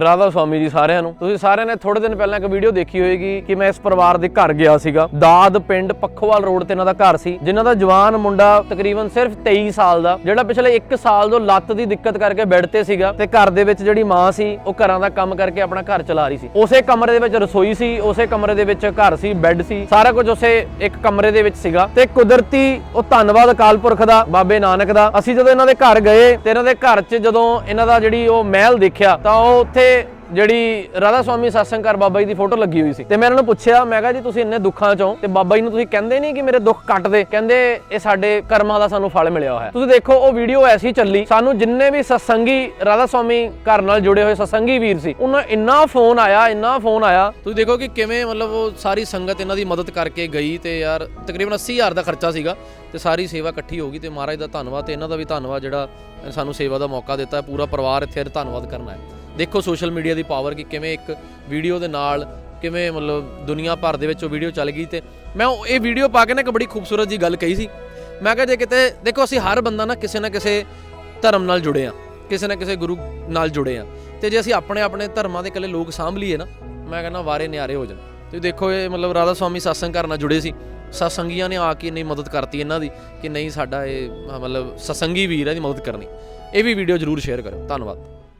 ਰਾਧਾ ਸਵਾਮੀ ਜੀ ਸਾਰਿਆਂ ਨੂੰ। ਤੁਸੀਂ ਸਾਰਿਆਂ ਨੇ ਥੋੜੇ ਦਿਨ ਪਹਿਲਾਂ ਇੱਕ ਵੀਡੀਓ ਦੇਖੀ ਹੋਏਗੀ ਕਿ ਮੈਂ ਇਸ ਪਰਿਵਾਰ ਦੇ ਘਰ ਗਿਆ ਸੀਗਾ। ਦਾਦ ਪਿੰਡ ਪੱਖੋਵਾਲ ਰੋਡ ਤੇ ਇਹਨਾਂ ਦਾ ਘਰ ਸੀ, ਜਿਨ੍ਹਾਂ ਦਾ ਜਵਾਨ ਮੁੰਡਾ ਤਕਰੀਬਨ ਸਿਰਫ 23 ਸਾਲ ਦਾ, ਜਿਹੜਾ ਪਿਛਲੇ 1 ਸਾਲ ਤੋਂ ਲੱਤ ਦੀ ਦਿੱਕਤ ਕਰਕੇ ਬੈੱਡ ਤੇ ਸੀਗਾ ਤੇ ਘਰ ਦੇ ਵਿੱਚ ਜਿਹੜੀ ਮਾਂ ਸੀ, ਉਹ ਘਰਾਂ ਦਾ ਕੰਮ ਕਰਕੇ ਆਪਣਾ ਘਰ ਚਲਾ ਰਹੀ ਸੀ। ਉਸੇ ਕਮਰੇ ਦੇ ਵਿੱਚ ਰਸੋਈ ਸੀ, ਉਸੇ ਕਮਰੇ ਦੇ ਵਿੱਚ ਘਰ ਸੀ, ਬੈੱਡ ਸੀ, ਸਾਰਾ ਕੁਝ ਉਸੇ ਇੱਕ ਕਮਰੇ ਦੇ ਵਿੱਚ ਸੀਗਾ। ਤੇ ਕੁਦਰਤੀ ਉਹ ਧੰਨਵਾਦ ਅਕਾਲ ਪੁਰਖ ਦਾ, ਬਾਬੇ ਨਾਨਕ ਦਾ। ਅਸੀਂ ਜਦੋਂ ਇਹਨਾਂ ਦੇ ਘਰ ਗਏ ਤੇ ਇਹਨਾਂ ਦੇ ਘਰ 'ਚ ਜਦੋਂ ਇਹਨਾਂ ਦਾ ਜਿਹੜੀ ਉਹ ਮਹਿਲ ਦੇਖਿਆ, ਤਾਂ ਉਹ ਉੱਥੇ ਜਿਹੜੀ ਰਾਧਾ ਸਵਾਮੀ ਸਤਸੰਗ ਘਰ ਬਾਬਾ ਜੀ ਦੀ ਫੋਟੋ ਲੱਗੀ ਹੋਈ ਸੀ। ਤੇ ਮੈਂ ਇਹਨਾਂ ਨੂੰ ਪੁੱਛਿਆ, ਮੈਂ ਕਿਹਾ ਜੀ, ਤੁਸੀਂ ਇੰਨੇ ਦੁੱਖਾਂ ਚੋਂ? ਤੇ ਬਾਬਾ ਜੀ ਨੂੰ ਤੁਸੀਂ ਕਹਿੰਦੇ ਨਹੀਂ ਕਿ ਮੇਰੇ ਦੁੱਖ ਕੱਟ ਦੇ ਕਹਿੰਦੇ, ਇਹ ਸਾਡੇ ਕਰਮਾਂ ਦਾ ਸਾਨੂੰ ਫਲ ਮਿਲਿਆ ਹੋਇਆ। ਤੁਸੀਂ ਦੇਖੋ, ਉਹ ਵੀਡੀਓ ਐਸੀ ਚੱਲੀ, ਸਾਨੂੰ ਜਿੰਨੇ ਵੀ ਸਤਸੰਗੀ ਰਾਧਾ ਸਵਾਮੀ ਘਰ ਨਾਲ ਜੁੜੇ ਹੋਏ ਸਤਸੰਗੀ ਵੀਰ ਸੀ, ਉਹਨਾਂ ਇੰਨਾ ਫੋਨ ਆਇਆ, ਇੰਨਾ ਫੋਨ ਆਇਆ। ਤੁਸੀਂ ਦੇਖੋ ਕਿ ਕਿਵੇਂ ਮਤਲਬ ਉਹ ਸਾਰੀ ਸੰਗਤ ਇਹਨਾਂ ਦੀ ਮਦਦ ਕਰਕੇ ਗਈ ਤੇ ਯਾਰ ਤਕਰੀਬਨ 80000 ਦਾ ਖਰਚਾ ਸੀਗਾ ਤੇ ਸਾਰੀ ਸੇਵਾ ਇਕੱਠੀ ਹੋ ਗਈ ਤੇ ਮਹਾਰਾਜ ਦਾ ਧੰਨਵਾਦ ਤੇ ਇਹਨਾਂ ਦਾ ਵੀ ਧੰਨਵਾਦ ਜਿਹੜਾ ਸਾਨੂੰ ਸੇਵਾ ਦਾ ਮੌਕਾ ਦਿੱਤਾ, ਪੂਰਾ ਪਰਿਵਾਰ ਇੱਥੇ ਧੰਨਵਾਦ ਕਰਨਾ ਹੈ। ਦੇਖੋ ਸੋਸ਼ਲ ਮੀਡੀਆ ਦੀ ਪਾਵਰ ਕਿ ਕਿਵੇਂ ਇੱਕ ਵੀਡੀਓ ਦੇ ਨਾਲ ਕਿਵੇਂ ਮਤਲਬ ਦੁਨੀਆ ਭਰ ਦੇ ਵਿੱਚ ਉਹ ਵੀਡੀਓ ਚੱਲ ਗਈ ਤੇ ਮੈਂ ਇਹ ਵੀਡੀਓ ਪਾ ਕੇ ਨਾ ਇੱਕ ਬੜੀ ਖੂਬਸੂਰਤ ਜੀ ਗੱਲ ਕਹੀ ਸੀ। ਮੈਂ ਕਿਹਾ ਜੇ ਕਿਤੇ ਦੇਖੋ ਅਸੀਂ ਹਰ ਬੰਦਾ ਨਾ ਕਿਸੇ ਨਾ ਕਿਸੇ ਧਰਮ ਨਾਲ ਜੁੜੇ ਆ ਕਿਸੇ ਨਾ ਕਿਸੇ ਗੁਰੂ ਨਾਲ ਜੁੜੇ ਆ ਤੇ ਜੇ ਅਸੀਂ ਆਪਣੇ ਆਪਣੇ ਧਰਮਾਂ ਦੇ ਇਕੱਲੇ ਲੋਕ ਸਾਂਭ ਲਈਏ ਨਾ, ਮੈਂ ਕਹਿੰਦਾ ਵਾਰੇ ਨਿਆਰੇ ਹੋ ਜਾਣ। ਤੁਸੀਂ ਦੇਖੋ ਇਹ ਮਤਲਬ ਰਾਧਾ ਸਵਾਮੀ ਸਤਸੰਗ ਘਰ ਨਾਲ ਜੁੜੇ ਸੀ, ਸਤਸੰਗੀਆਂ ਨੇ ਆ ਕੇ ਇੰਨੀ ਮਦਦ ਕਰਤੀ ਇਹਨਾਂ ਦੀ ਕਿ ਨਹੀਂ ਸਾਡਾ ਇਹ ਮਤਲਬ ਸਤਸੰਗੀ ਵੀਰ ਹੈ ਦੀ ਮਦਦ ਕਰਨੀ। ਇਹ ਵੀ ਵੀਡੀਓ ਜਰੂਰ ਸ਼ੇਅਰ ਕਰਿਓ। ਧੰਨਵਾਦ।